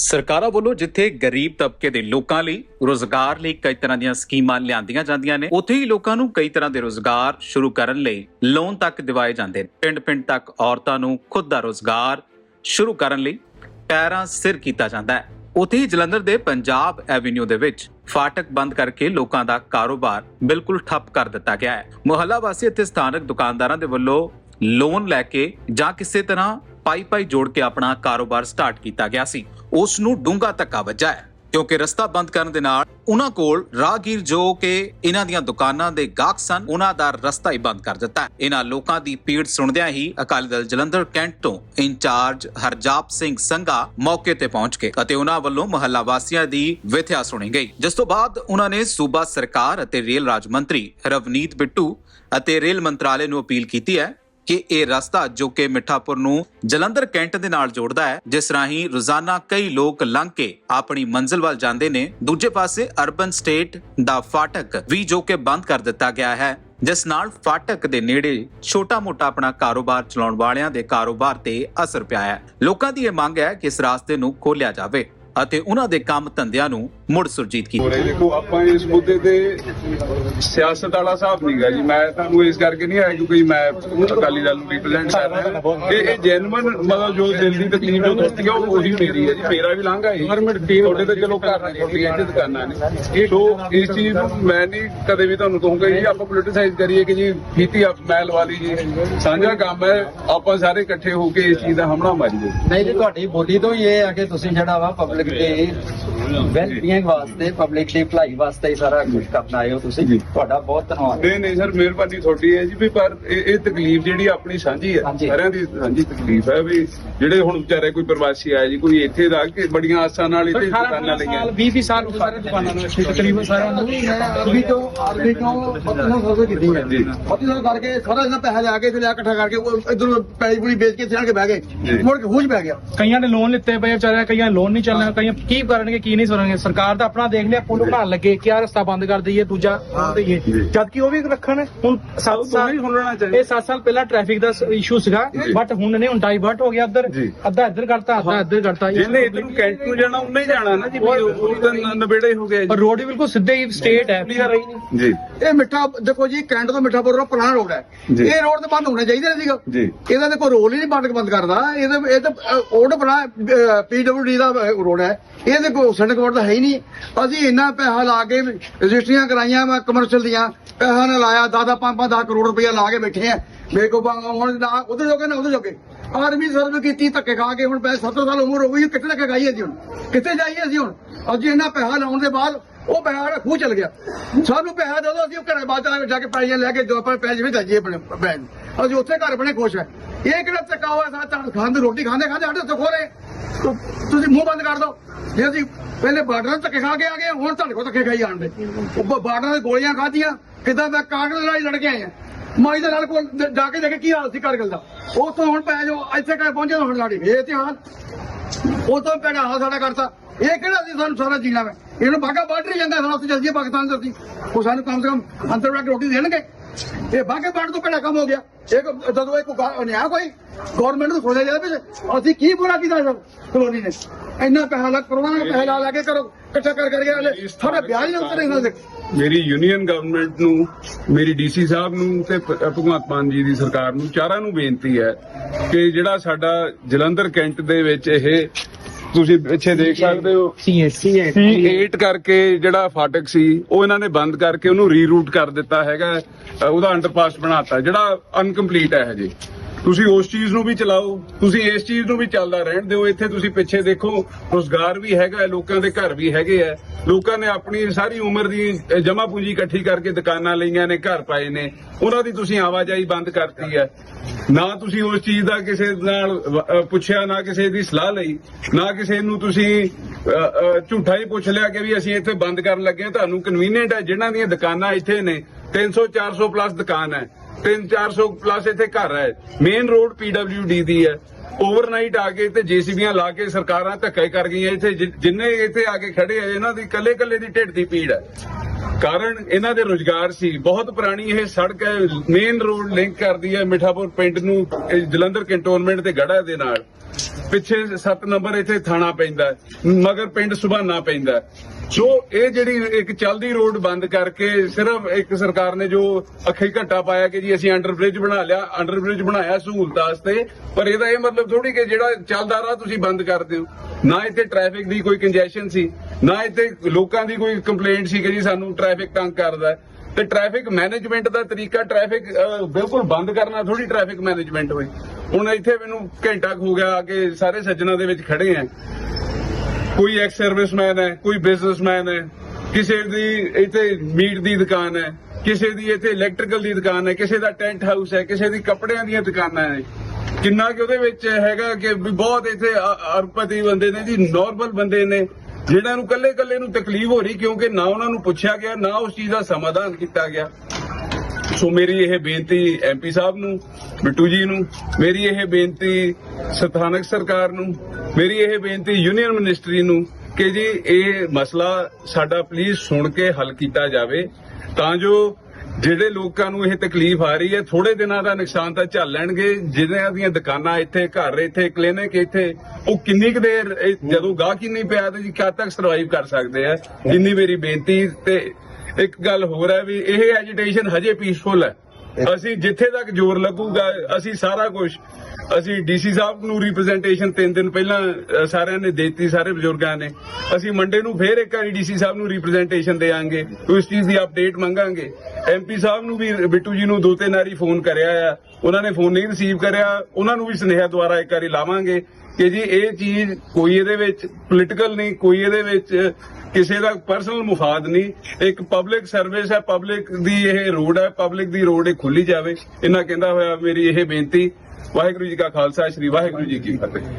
ਸਰਕਾਰਾਂ ਵੱਲੋਂ ਜਿੱਥੇ ਗਰੀਬ ਤਬਕੇ ਦੇ ਲੋਕਾਂ ਲਈ ਰੋਜ਼ਗਾਰ ਲਈ ਕਈ ਤਰ੍ਹਾਂ ਦੀਆਂ ਸਕੀਮਾਂ ਲਿਆਂਦੀਆਂ ਜਾਂਦੀਆਂ ਨੇ, ਉੱਥੇ ਹੀ ਲੋਕਾਂ ਨੂੰ ਕਈ ਤਰ੍ਹਾਂ ਦੇ ਰੋਜ਼ਗਾਰ ਸ਼ੁਰੂ ਕਰਨ ਲਈ ਲੋਨ ਤੱਕ ਦਿਵਾਏ ਜਾਂਦੇ ਨੇ। ਪਿੰਡ-ਪਿੰਡ ਤੱਕ ਔਰਤਾਂ ਨੂੰ ਖੁਦ ਦਾ ਰੋਜ਼ਗਾਰ ਸ਼ੁਰੂ ਕਰਨ ਲਈ ਪੈਰਾਂ ਸਿਰ ਕੀਤਾ ਜਾਂਦਾ ਹੈ। ਉੱਥੇ ਹੀ ਜਲੰਧਰ ਦੇ ਪੰਜਾਬ ਐਵੀਨਿਊ ਦੇ ਵਿੱਚ ਫਾਟਕ ਬੰਦ ਕਰਕੇ ਲੋਕਾਂ ਦਾ ਕਾਰੋਬਾਰ ਬਿਲਕੁਲ ਠੱਪ ਕਰ ਦਿੱਤਾ ਗਿਆ ਹੈ। ਮੁਹੱਲਾ ਵਾਸੀ ਅਤੇ ਸਥਾਨਕ ਦੁਕਾਨਦਾਰਾਂ ਦੇ ਵੱਲੋਂ ਲੋਨ ਲੈ ਕੇ ਜਾਂ ਕਿਸੇ ਤਰ੍ਹਾਂ ਪਾਈ ਪਾਈ ਜੋੜ ਕੇ ਆਪਣਾ ਕਾਰੋਬਾਰ ਸਟਾਰਟ ਕੀਤਾ ਗਿਆ ਸੀ। ਉਸ ਨੂੰ ਡੂੰਘਾ ਧੱਕਾ ਵੱਜਾ ਹੈ, ਕਿਉਂਕਿ ਰਸਤਾ ਬੰਦ ਕਰਨ ਦੇ ਨਾਲ ਉਹਨਾਂ ਕੋਲ ਰਾਹਗੀਰ ਜੋ ਕਿ ਇਹਨਾਂ ਦੀਆਂ ਦੁਕਾਨਾਂ ਦੇ ਗਾਹਕ ਸਨ, ਉਹਨਾਂ ਦਾ ਰਸਤਾ ਹੀ ਬੰਦ ਕਰ ਦਿੱਤਾ ਇਹਨਾਂ ਲੋਕਾਂ ਦੀ ਪੀੜ ਸੁਣਦਿਆਂ ਹੀ ਅਕਾਲੀ ਦਲ ਜਲੰਧਰ ਕੈਂਟ ਤੋਂ ਇੰਚਾਰਜ ਹਰਜਾਪ ਸਿੰਘ ਸੰਘਾ ਮੌਕੇ ਤੇ ਪਹੁੰਚ ਗਏ ਅਤੇ ਉਹਨਾਂ ਵੱਲੋਂ ਮਹੱਲਾ ਵਾਸੀਆਂ ਦੀ ਵਿਥਿਆ ਸੁਣੀ ਗਈ। ਜਿਸ ਤੋਂ ਬਾਅਦ ਉਹਨਾਂ ਨੇ ਸੂਬਾ ਸਰਕਾਰ ਅਤੇ ਰੇਲ ਰਾਜ ਮੰਤਰੀ ਰਵਨੀਤ ਬਿੱਟੂ ਅਤੇ ਰੇਲ ਮੰਤਰਾਲੇ ਨੂੰ ਅਪੀਲ ਕੀਤੀ ਹੈ ਕਿ ਇਹ ਰਸਤਾ ਜੋ ਕਿ ਮਿੱਠਾਪੁਰ ਨੂੰ ਜਲੰਧਰ ਕੈਂਟ ਦੇ ਨਾਲ ਜੋੜਦਾ ਹੈ, ਜਿਸ ਰਾਹੀਂ ਰੋਜ਼ਾਨਾ ਕਈ ਲੋਕ ਲੰਘ ਕੇ ਆਪਣੀ ਮੰਜ਼ਿਲ ਵੱਲ ਜਾਂਦੇ ਨੇ। ਦੂਜੇ ਪਾਸੇ ਅਰਬਨ ਸਟੇਟ ਦਾ ਫਾਟਕ ਵੀ ਜੋ ਕਿ ਬੰਦ ਕਰ ਦਿੱਤਾ ਗਿਆ ਹੈ, ਜਿਸ ਨਾਲ ਫਾਟਕ ਦੇ ਨੇੜੇ ਛੋਟਾ-ਮੋਟਾ ਆਪਣਾ ਕਾਰੋਬਾਰ ਚਲਾਉਣ ਵਾਲਿਆਂ ਦੇ ਕਾਰੋਬਾਰ ਤੇ ਅਸਰ ਪਿਆ ਹੈ। ਲੋਕਾਂ ਦੀ ਇਹ ਮੰਗ ਹੈ ਕਿ ਇਸ ਰਾਸਤੇ ਨੂੰ ਖੋਲਿਆ ਜਾਵੇ ਅਤੇ ਉਹਨਾਂ ਦੇ ਕੰਮ ਧੰਦਿਆਂ ਨੂੰ ਮੁੜ ਸੁਰਜੀਤ ਰਹੇ ਦੇਖੋ ਆਪਾਂ ਇਸ ਮੁੱਦੇ ਤੇ ਸਿਆਸਤ ਵਾਲਾ ਹਿਸਾਬ ਨਹੀਂਗਾ ਜੀ। ਮੈਂ ਤੁਹਾਨੂੰ ਇਸ ਕਰਕੇ ਨਹੀਂ ਆਇਆ ਕਿਉਂਕਿ ਮੈਂ ਅਕਾਲੀ ਦਲ ਨੂੰ ਰਿਪਰੈਜ਼ੈਂਟ ਕਰ ਰਿਹਾ। ਕਿ ਇਹ ਜੈਨੂਇਨ ਮਤਲਬ ਜੋ ਦਿਲ ਦੀ ਤਕਲੀਫ ਜੋ ਦੱਸਦੀ ਹੈ ਉਹ ਉਹੀ ਮੇਰੀ ਹੈ ਜੀ। ਮੇਰਾ ਵੀ ਲਾਂਘਾ ਹੈ। ਤੁਹਾਡੇ ਤੇ ਚਲੋ ਘਰ ਨੇ ਤੁਹਾਡੀਆਂ ਇੱਥੇ ਦੁਕਾਨਾਂ ਨੇ। ਸੋ ਇਸ ਚੀਜ਼ ਨੂੰ ਮੈਂ ਨਹੀਂ ਕਦੇ ਵੀ ਤੁਹਾਨੂੰ ਕਹੂੰਗਾ ਜੀ ਆਪਾਂ ਪੋਲਿਟਿਸਾਈਜ਼ ਕਰੀਏ ਕਿ ਜੀ ਕੀਤੀ ਆਪ ਮੈਲ ਵਾਲੀ ਜੀ। ਸਾਂਝਾ ਕੰਮ ਹੈ ਆਪਾਂ ਸਾਰੇ ਇਕੱਠੇ ਹੋ ਕੇ ਇਸ ਚੀਜ਼ ਦਾ ਹਮਲਾ ਮਾਰੀਏ। ਨਹੀਂ ਜੀ ਤੁਹਾਡੀ ਬੋਲੀ ਤੋਂ ਹੀ ਇਹ ਆ ਕਿ ਤੁਸੀਂ ਜਿਹੜਾ ਵਾ ਪਬਲਿਕ ਦੇ ਵੈਲਬੀਇੰਗ ਵਾਸਤੇ ਪਬਲਿਕ ਭਲਾਈ ਵਾਸਤੇ ਹੀ ਸਾਰਾ ਕੁਝ ਕਰਨ ਆਏ ਹੋ ਤੁਸੀਂ। ਜੀ। ਤੁਹਾਡਾ ਬਹੁਤ ਧੰਨਵਾਦ। ਨਹੀਂ ਨਹੀਂ ਸਰ ਮਿਹਰਬਾਨੀ ਤੁਹਾਡੀ ਹੈ ਜੀ ਵੀ ਪਰ ਇਹ ਤਕਲੀਫ ਜਿਹੜੀ ਆਪਣੀ ਸਾਂਝੀ ਹੈ। ਸਾਰਿਆਂ ਦੀ ਸਾਂਝੀ ਤਕਲੀਫ ਹੈ ਵੀ ਜਿਹੜੇ ਹੁਣ ਵਿਚਾਰੇ ਕੋਈ ਪ੍ਰਵਾਸੀ ਆਏ ਜੀ ਕੋਈ ਇੱਥੇ ਦਾ ਕਿ ਬੜੀਆਂ ਆਸਾਂ ਨਾਲ ਇੱਥੇ ਦੁਕਾਨਾਂ ਲਈਆਂ। 20 20 ਸਾਲ ਸਾਰੇ ਦੁਕਾਨਾਂ ਨੂੰ ਇੱਥੇ ਤਕਰੀਬਨ ਸਾਰਿਆਂ ਨੂੰ ਅਰਬੀ ਤੋਂ ਅਰਬੀ ਤੋਂ ਪਤਨਾ ਸੋਸੇ ਕੀਤੀ। ਹੈ ਜੀ। ਪਤਨਾ ਕਰਕੇ ਸਾਰਾ ਇਹਨਾਂ ਪੈਸਾ ਲਿਆ ਕੇ ਤੇ ਲਿਆ ਇਕੱਠਾ ਕਰਕੇ ਉਹ ਇਧਰ ਪੈਲੀ ਪੂਰੀ ਵੇਚ ਕੇ ਇੱਥੇ ਆਣ ਕੇ ਬਹਿ। ਗਏ। ਮੁੜ ਕੇ ਖੂਜ ਪੈ ਗਿਆ। ਕਈਆਂ ਨੇ ਲੋਨ ਲਿੱਤੇ ਪਏ ਵਿਚਾਰਿਆਂ ਕਈਆਂ ਲੋਨ ਨਹੀਂ ਚੱਲਣਾ ਕਈਆਂ ਕੀ ਕਰਨਗੇ ਕੀ ਨਹੀਂ ਕਰਨਗੇ ਸਰਕਾਰ ਤਾਂ ਆਪਣਾ ਦੇਖ ਲਿਆ ਪੁੱਲ ਬਣਾਉਣ ਲੱਗੇ ਕਿ ਆਹ ਰਸਤਾ ਬੰਦ ਕਰ ਦਈਏ ਦੂਜਾ ਬੰਦ ਦਈਏ। ਜਦ ਕਿ ਉਹ ਵੀ ਰੱਖਣ ਹੁਣ 7 ਸਾਲ ਸੁਣਨਾ ਚਾਹੀਦਾ। ਇਹ 7 ਸਾਲ ਪਹਿਲਾਂ ਟ੍ਰੈਫਿਕ ਦਾ ਇਸ਼ੂ ਸੀਗਾ। ਬਟ ਹੁਣ ਨੇ ਹੁਣ ਡਾਈਵਰਟ ਹੋ ਗਿਆ ਇੱਧਰ ਜੀ। ਅੱਧਾ ਇੱਧਰ ਕਰਤਾ ਅੱਧਾ ਇੱਧਰ ਕਰਤਾ। ਜਿਹਨੇ ਇੱਧਰ ਨੂੰ ਕੈਂਟ ਨੂੰ ਜਾਣਾ ਉਹਨੇ ਹੀ ਜਾਣਾ ਨਾ ਜੀ ਉਹ ਤਾਂ ਨਵੇੜੇ ਹੋ ਗਏ ਪਰ ਰੋਡ ਵੀ ਬਿਲਕੁਲ ਸਿੱਧੇ ਹੀ ਸਟੇਟ ਹੈ। ਜੀ। ਇਹ ਮਿੱਠਾ ਦੇਖੋ ਜੀ ਕੈਂਟ ਤੋਂ ਮਿੱਠਾਪੁਰ ਦਾ ਪੁਰਾਣਾ ਰੋਡ ਹੈ। ਇਹ ਰੋਡ ਤੇ ਬੰਦ ਹੋਣਾ ਚਾਹੀਦਾ ਸੀਗਾ। ਜੀ। ਇਹਦਾ ਤੇ ਕੋਈ ਰੋਲ ਹੀ ਨਹੀਂ ਬੰਦ ਬੰਦ ਕਰਦਾ। ਇਹਦੇ ਇਹ ਤਾਂ ਓਡ ਬਣਾ ਪੀਡਬਲਯੂਡੀ ਦਾ ਰੋਡ ਹੈ। ਇਹਦੇ ਕੋਈ ਸੜਕ ਬੋਰਡ ਤਾਂ ਹੈ ਹੀ ਨਹੀਂ। ਅਸੀਂ ਇੰਨਾ ਪੈਸਾ ਲਾ ਕੇ ਰਜਿਸਟਰੀਆਂ ਕਰਾਈਆਂ ਮੈਂ ਕਮਰਸ਼ੀਅਲ ਦੀਆਂ, ਪੈਸਾ ਨਾ ਲਾਇਆ ਦਾਦਾ 5-5 ਕਰੋੜ ਰੁਪਇਆ ਲਾ ਕੇ ਬੈਠੇ ਆ। ਮੇਰੇ ਕੋ ਹੁਣ ਨਾ, ਉਧਰ ਜੋਗੇ ਨਾ, ਉਧਰ ਜੋਗੇ ਆਰਮੀ ਸਰਵ ਕੀਤੀ, ਧੱਕੇ ਖਾ ਕੇ ਹੁਣ ਪੈਸੇ 70 ਸਾਲ ਉਮਰ ਹੋ ਗਈ, ਕਿੱਥੇ ਤੱਕ ਗਾਈ ਅਸੀਂ ਹੁਣ? ਕਿੱਥੇ ਜਾਈਏ ਅਸੀਂ ਹੁਣ? ਅਸੀਂ ਇੰਨਾ ਪੈਸਾ ਲਾਉਣ ਦੇ ਬਾਅਦ ਉਹ ਪੈਸਾ ਖੂਹ ਚਲ ਗਿਆ। ਸਾਨੂੰ ਪੈਸਾ ਦੇ ਦਿਓ, ਅਸੀਂ ਘਰੇ ਬਾਅਦ ਚ ਜਾ ਕੇ ਪੈਸੇ ਲੈ ਕੇ ਦੋ ਪੈਸੇ ਵੀ ਜਾਈਏ ਆਪਣੇ ਬੈਨ ਅਸੀਂ ਉੱਥੇ ਘਰ ਬਣੇ ਖੁਸ਼ ਹੈ ਇਹ ਕਿਹੜਾ ਧੱਕਾ ਹੋਇਆ ਸਾ ਤਾਂ ਖਾਂਦੇ ਰੋਟੀ ਖਾਂਦੇ ਖਾਂਦੇ ਸਾਡੇ ਤੋਂ ਖੋਰੇ ਤੁਸੀਂ ਮੂੰਹ ਬੰਦ ਕਰ ਦਿਓ ਜੇ ਅਸੀਂ ਪਹਿਲੇ ਬਾਰਡਰਾਂ ਤੇ ਧੱਕੇ ਖਾ ਕੇ ਆ ਗਏ, ਹੁਣ ਤੁਹਾਡੇ ਕੋਲ ਧੱਕੇ ਖਾਈ ਜਾਣਦੇ ਉਹ ਬਾਰਡਰਾਂ ਤੇ ਗੋਲੀਆਂ ਖਾਧੀਆਂ। ਕਿਦਾਂ ਮੈਂ ਕਾਗਜ਼ ਲੜਾਈ ਲੜ ਕੇ ਆਏ ਆ? ਮਾਈ ਦੇ ਨਾਲ ਕੋਲ ਜ- ਜਾ ਕੇ ਦੇਖੇ ਕੀ ਹਾਲ ਸੀ ਕਾਰਗਿਲ ਦਾ ਉਹ ਤੋਂ ਹੁਣ ਪੈ ਜੋ ਇੱਥੇ ਕਰ ਪਹੁੰਚੇ ਤਾਂ ਹੁਣ ਸਾਡੀ ਇਹ ਤੇ ਹਾਲ। ਉਹ ਤੋਂ ਪਹਿਲਾਂ ਹਾਲ ਸਾਡਾ ਕਰਤਾ। ਇਹ ਕਿਹੜਾ ਸੀ ਸਾਨੂੰ ਸਾਰਾ ਜੀਣਾ ਵੇ? ਇਹਨੂੰ ਬਾਗਾ ਬਾਰਡਰ ਹੀ ਜਾਂਦਾ ਸਾਨੂੰ ਉੱਥੇ ਚੱਲ ਜੀਏ ਪਾਕਿਸਤਾਨ ਦੇ ਅਸੀਂ। ਉਹ ਸਾਨੂੰ ਕਮ ਸੇ ਕਮ ਅੰਦਰ ਰੋਟੀ ਦੇਣਗੇ। ਇਹ ਬਾਗੇ ਬਾਰਡਰ ਤੋਂ ਪਹਿਲਾਂ ਕੰਮ ਹੋ ਗਿਆ। ਇੱਕ ਜਦੋਂ ਇੱਕ ਗਾ- ਨਿਆਂ ਕੋਈ। ਗਵਰਨਮੈਂਟ ਨੂੰ ਸੋਚਿਆ ਜਾਵੇ ਅਸੀਂ ਕੀ ਬੁਰਾ ਕੀਤਾ ਸਭ ਕਲੋਨੀ ਨੇ। ਇੰਨਾ ਪੈਸਾ ਲੱਗ ਕਰੋਨਾ ਦਾ ਪੈਸਾ ਲਾ ਕੇ ਕਰੋ ਇਕੱਠਾ ਕਰ ਕਰਕੇ ਹਲੇ ਸਾਡੇ ਵਿਆਜ ਨਹੀਂ ਉਤਰੇ ਇਹਨਾਂ ਦੇ। ਮੇਰੀ ਯੂਨੀਅਨ ਗਵਰਨਮੈਂਟ ਨੂੰ ਮੇਰੀ ਡੀਸੀ ਸਾਹਿਬ ਨੂੰ ਤੇ ਭਗਵੰਤ ਮਾਨ ਜੀ ਦੀ ਸਰਕਾਰ ਨੂੰ ਚਾਰਾਂ ਨੂੰ ਬੇਨਤੀ ਹੈ ਕਿ ਜਿਹੜਾ ਸਾਡਾ ਜਲੰਧਰ ਕੈਂਟ ਦੇ ਵਿੱਚ ਇਹ ਤੁਸੀਂ ਪਿੱਛੇ ਦੇਖ ਸਕਦੇ ਹੋ। ਸੀਐਸਸੀ C8 ਕਰਕੇ ਜਿਹੜਾ ਫਾਟਕ ਸੀ ਉਹ ਇਹਨਾਂ ਨੇ ਬੰਦ ਕਰਕੇ ਉਹਨੂੰ ਰੀਰੂਟ ਕਰ ਦਿੱਤਾ ਹੈਗਾ। ਉਹਦਾ ਅੰਡਰਪਾਸ ਬਣਾਤਾ ਜਿਹੜਾ ਅਨਕੰਪਲੀਟ ਹੈ ਹਜੇ। ਤੁਸੀਂ ਉਸ ਚੀਜ਼ ਨੂੰ ਵੀ ਚਲਾਓ। ਤੁਸੀਂ ਇਸ ਚੀਜ਼ ਨੂੰ ਵੀ ਚੱਲਦਾ ਰਹਿਣ ਦਿਓ। ਇੱਥੇ ਤੁਸੀਂ ਪਿੱਛੇ ਦੇਖੋ, ਰੋਜ਼ਗਾਰ ਵੀ ਹੈਗਾ ਲੋਕਾਂ ਦੇ ਘਰ ਵੀ ਹੈਗੇ ਆ ਲੋਕਾਂ ਨੇ ਆਪਣੀ ਸਾਰੀ ਉਮਰ ਦੀ ਜਮਾ ਪੂੰਜੀ ਇਕੱਠੀ ਕਰਕੇ ਦੁਕਾਨਾਂ ਲਈਆਂ ਨੇ, ਘਰ ਪਾਏ ਨੇ। ਉਹਨਾਂ ਦੀ ਤੁਸੀਂ ਆਵਾਜਾਈ ਬੰਦ ਕਰਤੀ ਹੈ। ਨਾ ਤੁਸੀਂ ਉਸ ਚੀਜ਼ ਦਾ ਕਿਸੇ ਨਾਲ ਪੁੱਛਿਆ, ਨਾ ਕਿਸੇ ਦੀ ਸਲਾਹ ਲਈ। ਨਾ ਕਿਸੇ ਨੂੰ ਤੁਸੀਂ ਝੂਠਾ ਹੀ ਪੁੱਛ ਲਿਆ ਕਿ ਵੀ ਅਸੀਂ ਇੱਥੇ ਬੰਦ ਕਰਨ ਲੱਗੇ ਤੁਹਾਨੂੰ ਕਨਵੀਨੀਅੰਟ ਹੈ, ਜਿਨ੍ਹਾਂ ਦੀਆਂ ਦੁਕਾਨਾਂ ਇੱਥੇ ਨੇ 300 400 ਪਲੱਸ ਦੁਕਾਨ ਹੈ। 3 400 ਪਲੱਸ ਇੱਥੇ ਘਰ ਹੈ। ਮੇਨ ਰੋਡ ਪੀਡਬਲਯੂਡੀ ਦੀ ਹੈ। ਓਵਰਨਾਈਟ ਆ ਕੇ ਤੇ ਜੀਸੀਬੀਆਂ ਲਾ ਕੇ ਸਰਕਾਰਾਂ ਧੱਕੇ ਕਰ ਗਈਆਂ ਇੱਥੇ। ਜਿੰਨੇ ਇੱਥੇ ਆ ਕੇ ਖੜੇ ਆ, ਇਹਨਾਂ ਦੀ ਕੱਲੇ ਕੱਲੇ ਦੀ ਢਿੱਡ ਦੀ ਪੀੜ ਹੈ। ਕਾਰਨ ਇਹਨਾਂ ਦੇ ਰੋਜ਼ਗਾਰ ਸੀ। ਬਹੁਤ ਪੁਰਾਣੀ ਇਹ ਸੜਕ ਹੈ। ਮੇਨ ਰੋਡ ਲਿੰਕ ਕਰਦੀ ਹੈ ਮਿਠਾਪੁਰ ਪਿੰਡ ਨੂੰ ਜਲੰਧਰ ਕੰਟੋਨਮੈਂਟ ਤੇ ਗੜਾ ਦੇ ਨਾਲ। ਪਿੱਛੇ 7 ਨੰਬਰ ਇੱਥੇ ਥਾਣਾ ਪੈਂਦਾ ਮਗਰ ਪਿੰਡ ਸੁਭਾਨਾ ਪੈਂਦਾ ਸੋ ਇਹ ਜਿਹੜੀ ਇੱਕ ਚਲਦੀ ਰੋਡ ਬੰਦ ਕਰਕੇ ਸਿਰਫ ਇੱਕ ਸਰਕਾਰ ਨੇ ਜੋ ਅੱਖੀ ਘੱਟਾ ਪਾਇਆ ਕਿ ਜੀ ਅਸੀਂ ਅੰਡਰ ਬ੍ਰਿਜ ਬਣਾ ਲਿਆ, ਅੰਡਰ ਬ੍ਰਿਜ ਬਣਾਇਆ ਸਹੂਲਤਾਂ ਵਾਸਤੇ, ਪਰ ਇਹਦਾ ਇਹ ਮਤਲਬ ਥੋੜੀ ਕਿ ਜਿਹੜਾ ਚੱਲਦਾ ਰਾਹ ਤੁਸੀਂ ਬੰਦ ਕਰ ਦਿਓ। ਨਾ ਇੱਥੇ ਟ੍ਰੈਫਿਕ ਦੀ ਕੋਈ ਕੰਜੈਸ਼ਨ ਸੀ, ਨਾ ਇੱਥੇ ਲੋਕਾਂ ਦੀ ਕੋਈ ਕੰਪਲੇਂਟ ਸੀ ਕਿ ਜੀ ਸਾਨੂੰ ਟ੍ਰੈਫਿਕ ਤੰਗ ਕਰਦਾ ਤੇ ਟ੍ਰੈਫਿਕ ਮੈਨੇਜਮੈਂਟ ਦਾ ਤਰੀਕਾ ਟ੍ਰੈਫਿਕ ਬਿਲਕੁਲ ਬੰਦ ਕਰਨਾ ਥੋੜੀ ਟ੍ਰੈਫਿਕ ਮੈਨੇਜਮੈਂਟ ਹੋਈ। ਹੁਣ ਇੱਥੇ ਮੈਨੂੰ ਘੰਟਾ ਕੁ ਹੋ ਗਿਆ ਆ ਕੇ ਸਾਰੇ ਸੱਜਣਾ ਦੇ ਵਿੱਚ ਖੜੇ ਆ। ਕੋਈ ਐਕਸ ਸਰਵਿਸਮੈਨ ਹੈ, ਕੋਈ ਬਿਜ਼ਨਸਮੈਨ ਹੈ, ਕਿਸੇ ਦੀ ਇੱਥੇ ਮੀਟ ਦੀ ਦੁਕਾਨ ਹੈ, ਕਿਸੇ ਦੀ ਇੱਥੇ ਇਲੈਕਟ੍ਰੀਕਲ ਦੀ ਦੁਕਾਨ ਹੈ, ਕਿਸੇ ਦਾ ਟੈਂਟ ਹਾਊਸ ਹੈ, ਕਿਸੇ ਦੀ ਕੱਪੜਿਆਂ ਦੀਆਂ ਦੁਕਾਨਾਂ ਹੈ। ਕਿੰਨਾ ਕਿ ਉਹਦੇ ਵਿੱਚ ਹੈਗਾ ਕਿ ਵੀ ਬਹੁਤ ਇੱਥੇ ਅ- ਬੰਦੇ ਨੇ ਜੀ ਨਾਰਮਲ ਬੰਦੇ ਨੇ, ਜਿਹਨਾਂ ਨੂੰ ਕੱਲੇ ਕੱਲੇ ਨੂੰ ਤਕਲੀਫ ਹੋ ਰਹੀ ਕਿਉਂਕਿ ਨਾ ਉਹਨਾਂ ਨੂੰ ਪੁੱਛਿਆ ਗਿਆ, ਨਾ ਉਸ ਚੀਜ਼ ਦਾ ਸਮਾਧਾਨ ਕੀਤਾ ਗਿਆ। ਸੋ ਮੇਰੀ ਇਹ ਬੇਨਤੀ ਐਮਪੀ ਸਾਹਿਬ ਨੂੰ ਬਿੱਟੂ ਜੀ ਨੂੰ, ਮੇਰੀ ਇਹ ਬੇਨਤੀ ਸਥਾਨਕ ਸਰਕਾਰ ਨੂੰ, ਮੇਰੀ ਇਹ ਬੇਨਤੀ ਯੂਨੀਅਨ ਮਿਨਿਸਟਰੀ ਨੂੰ ਕਿ ਜੀ ਇਹ ਮਸਲਾ ਸਾਡਾ ਪਲੀਜ਼ ਸੁਣ ਕੇ ਹੱਲ ਕੀਤਾ ਜਾਵੇ। ਤਾਂ ਜੋ ਜਿਹੜੇ ਲੋਕਾਂ ਨੂੰ ਇਹ ਤਕਲੀਫ ਆ ਰਹੀ ਹੈ ਥੋੜੇ ਦਿਨਾਂ ਦਾ ਨੁਕਸਾਨ ਤਾਂ ਝੱਲ ਲੈਣਗੇ। ਜਿਹਨਾਂ ਦੀਆਂ ਦੁਕਾਨਾਂ ਇੱਥੇ, ਘਰ ਇੱਥੇ ਕਲੀਨਿਕ ਇੱਥੇ, ਉਹ ਕਿੰਨੀ ਕੁ ਦੇਰ ਜਦੋਂ ਗਾਹਕ ਹੀ ਨਹੀਂ ਪਿਆ ਤੇ ਜੀ ਕਦ ਤੱਕ ਸਰਵਾਈਵ ਕਰ ਸਕਦੇ ਆ? ਜਿੰਨੀ ਮੇਰੀ ਬੇਨਤੀ ਤੇ ਇੱਕ ਗੱਲ ਹੋਰ ਹੈ ਵੀ ਇਹ ਐਜੀਟੇਸ਼ਨ ਹਜੇ ਪੀਸਫੁਲ ਹੈ। ਅਸੀਂ ਜਿੱਥੇ ਤੱਕ ਜ਼ੋਰ ਲੱਗੂਗਾ, ਅਸੀਂ ਸਾਰਾ ਕੁਝ ਅਸੀਂ ਡੀਸੀ ਸਾਹਿਬ ਨੂੰ ਰਿਪਰੈਜ਼ੈਂਟੇਸ਼ਨ ਤਿੰਨ ਦਿਨ ਪਹਿਲਾਂ ਸਾਰਿਆਂ ਨੇ ਦਿੱਤੀ, ਸਾਰੇ ਬਜ਼ੁਰਗਾਂ ਨੇ। ਅਸੀਂ ਮੰਡੇ ਨੂੰ ਫੇਰ ਇੱਕ ਵਾਰੀ ਡੀਸੀ ਸਾਹਿਬ ਨੂੰ ਰਿਪਰੈਜ਼ੈਂਟੇਸ਼ਨ ਦੇਾਂਗੇ ਉਸ ਚੀਜ਼ ਦੀ ਅਪਡੇਟ ਮੰਗਾਂਗੇ। ਐਮਪੀ ਸਾਹਿਬ ਨੂੰ ਵੀ, ਬਿੱਟੂ ਜੀ ਨੂੰ ਦੋ ਤਿੰਨ ਵਾਰੀ ਫੋਨ ਕਰਿਆ ਆ। ਉਹਨਾਂ ਨੇ ਫੋਨ ਨਹੀਂ ਰਿਸੀਵ ਕਰਿਆ, ਉਹਨਾਂ ਨੂੰ ਵੀ ਸੁਨੇਹਾ ਦੁਆਰਾ ਇੱਕ ਵਾਰੀ ਲਾਵਾਂਗੇ ਕਿ ਜੀ, ਇਹ ਚੀਜ਼ ਕੋਈ ਇਹਦੇ ਵਿੱਚ ਪੋਲੀਟੀਕਲ ਨਹੀਂ, ਕੋਈ ਇਹਦੇ ਵਿੱਚ ਕਿਸੇ ਦਾ ਪਰਸਨਲ ਮੁਫਾਦ ਨਹੀਂ। ਇੱਕ ਪਬਲਿਕ ਸਰਵਿਸ ਹੈ ਪਬਲਿਕ ਦੀ ਇਹ ਰੋਡ ਹੈ ਪਬਲਿਕ ਦੀ ਰੋਡ ਇਹ ਖੁੱਲੀ ਜਾਵੇ। ਇਹਨਾਂ ਕਹਿੰਦਾ ਹੋਇਆ ਮੇਰੀ ਇਹ ਬੇਨਤੀ। ਵਾਹਿਗੁਰੂ ਜੀ ਕਾ ਖਾਲਸਾ, ਸ੍ਰੀ ਵਾਹਿਗੁਰੂ ਜੀ ਕੀ ਫਤਿਹ।